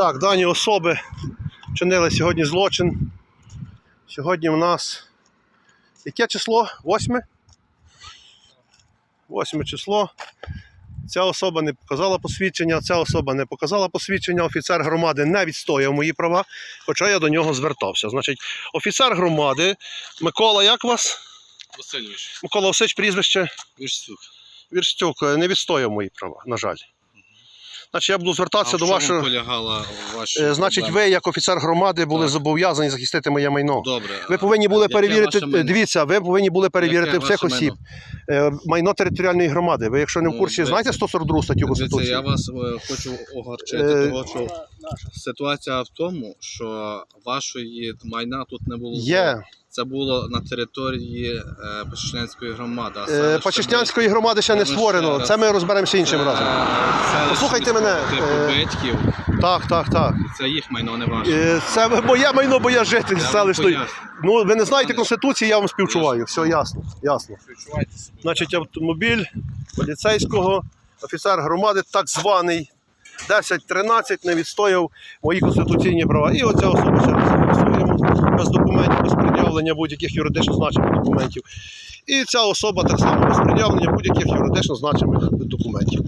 Так, дані особи вчинили сьогодні злочин. Сьогодні в нас яке число? Восьме? Восьме число. Ця особа не показала посвідчення, ця особа не показала посвідчення. Офіцер громади не відстояв мої права, хоча я до нього звертався. Значить, офіцер громади Микола, як вас? Васильович, Микола Осич, прізвище Вірстюк. Вірстюк, не відстояв мої права, на жаль. Значить, я буду звертатися а до вашого. полягала ваша Е, Значить, проблема? ви, як офіцер громади, були Так. зобов'язані захистити моє майно. Добре. Ви повинні були яке перевірити. Дивіться, ви повинні були перевірити Яке всіх осіб. Майно? Майно територіальної громади. Ви, якщо не в Ну, курсі, ви- знаєте 142 статтю Конституції? я вас е, хочу огорчити, Е, того, що ситуація в тому, що вашої майна тут не було. Є. Це було на території е, Печернянської громади. Е, селище громади ще не створено. Це ми розберемося іншим разом. Послухайте мене, Типу е, Так, так, так. це їх майно, не ваше. Е, Це моє майно, бо я житель селищної. Ну, ви не знаєте Конституції, я вам співчуваю. Все ясно, ясно. Значить, автомобіль поліцейського, офіцер громади, так званий 10-13, не відстояв мої конституційні права. І оця особа ще не без документів, без пред'явлення будь-яких юридично значимих документів. І ця особа так само без пред'явлення будь-яких юридично значимих документів.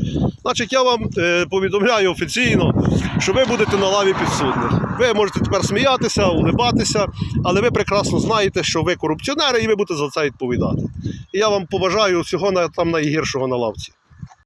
Значить, я вам е, повідомляю офіційно, що ви будете на лаві підсудних. Ви можете тепер сміятися, улибатися, але ви прекрасно знаєте, що ви корупціонери і ви будете за це відповідати. І я вам побажаю всього там найгіршого на лавці.